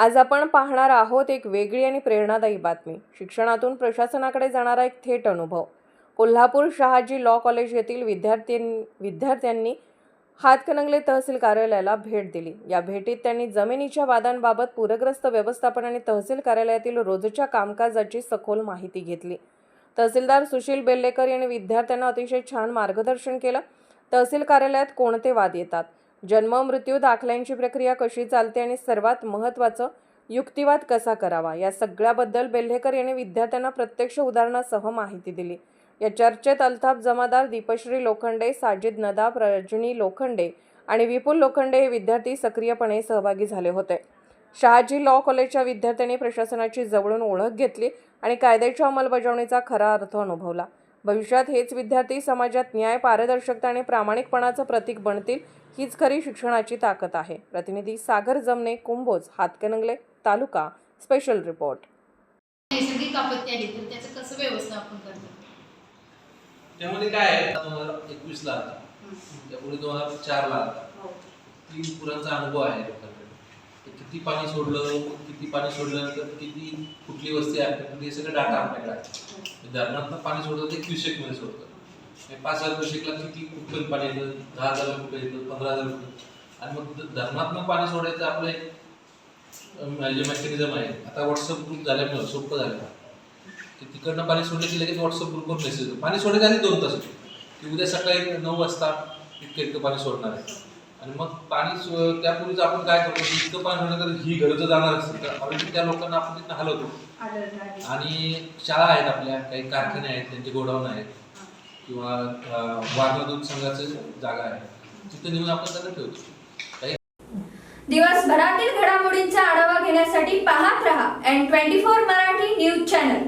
आज आपण पाहणार आहोत एक वेगळी आणि प्रेरणादायी बातमी. शिक्षणातून प्रशासनाकडे जाणारा एक थेट अनुभव. कोल्हापूर शहाजी लॉ कॉलेज येथील विद्यार्थ्यां विद्यार्थ्यांनी हातकणंगले तहसील कार्यालयाला भेट दिली. या भेटीत त्यांनी जमिनीच्या वादांबाबत पूरग्रस्त व्यवस्थापन आणि तहसील कार्यालयातील रोजच्या कामकाजाची सखोल माहिती घेतली. तहसीलदार सुशील बेल्लेकर यांनी विद्यार्थ्यांना अतिशय छान मार्गदर्शन केलं. तहसील कार्यालयात कोणते वाद येतात? जन्म मृत्यू दाखल्यांची प्रक्रिया कशी चालते आणि सर्वात महत्त्वाचं युक्तिवाद कसा करावा? या सगळ्याबद्दल बेल्हेकर यांनी विद्यार्थ्यांना प्रत्यक्ष उदाहरणासह माहिती दिली. या चर्चेत अल्ताफ जमादार दीपश्री लोखंडे साजिद नदाब रजनी लोखंडे आणि विपुल लोखंडे हे विद्यार्थी सक्रियपणे सहभागी झाले होते. शहाजी लॉ कॉलेजच्या विद्यार्थ्यांनी प्रशासनाची जवळून ओळख घेतली आणि कायद्याच्या अंमलबजावणीचा खरा अर्थ अनुभवला. भविष्यात हेच विद्यार्थी समाजात न्याय पारदर्शकता आणि प्रामाणिकपणाचं प्रतीक बनतील हीच खरी शिक्षणाची ताकद आहे. प्रतिनिधी सागर जमने कुंभोज हातकणंगले तालुका स्पेशल रिपोर्ट नैसर्गिक आपत्ती आली तर त्याचं कसं व्यवस्थापन करतात? त्यामध्ये काय आहे? दोन हजार एकवीस ला आला त्यापुढे दोन हजार चार ला आला तीन पुरांचा अनुभव आहे. तर किती पाणी सोडलं किती पाणी सोडलं तर किती कुठली वस्ती आहे हे सगळं डाटा आपल्याकडे आहे. म्हणजे धरणातनं पाणी सोडतं ते क्युसेकमध्ये सोडतं पाच हजार क्युसेकला किती कुठपर्यंत पाणी येतं? दहा हजार कुठे येतं? पंधरा हजार कुठे आणि मग ध- धरणातनं पाणी सोडायचं आपलं एक जे म्हणजे मेकॅनिझम आहे. आता व्हॉट्सअप ग्रुप झाल्यामुळे सोपं झालं. की तिकडनं पाणी सोडलं की लगेच व्हॉट्सअप ग्रुपवर मेसेज पाणी सोडायचं आधी दोन तास की उद्या सकाळी नऊ वाजता इतकं इतकं पाणी सोडणार आहे. आणि मग पाणी त्यापूर्वीच आपण काय करतो इतकं पाणी तर ही घरं जाणार असतील तर ऑलरेडी त्या लोकांना आपण तिथं हलवतो. आणि शाळा आहेत आपल्या काही कारखाने आहेत त्यांचे गोडाऊन आहेत. किंवा वारणा दूध संघाचं जागा आहे. तिथे नेऊन आपण त्यांना ठेवतो. काही दिवसभरातील घडामोडींचा आढावा घेण्यासाठी पाहत रहा N twenty four Marathi news channel.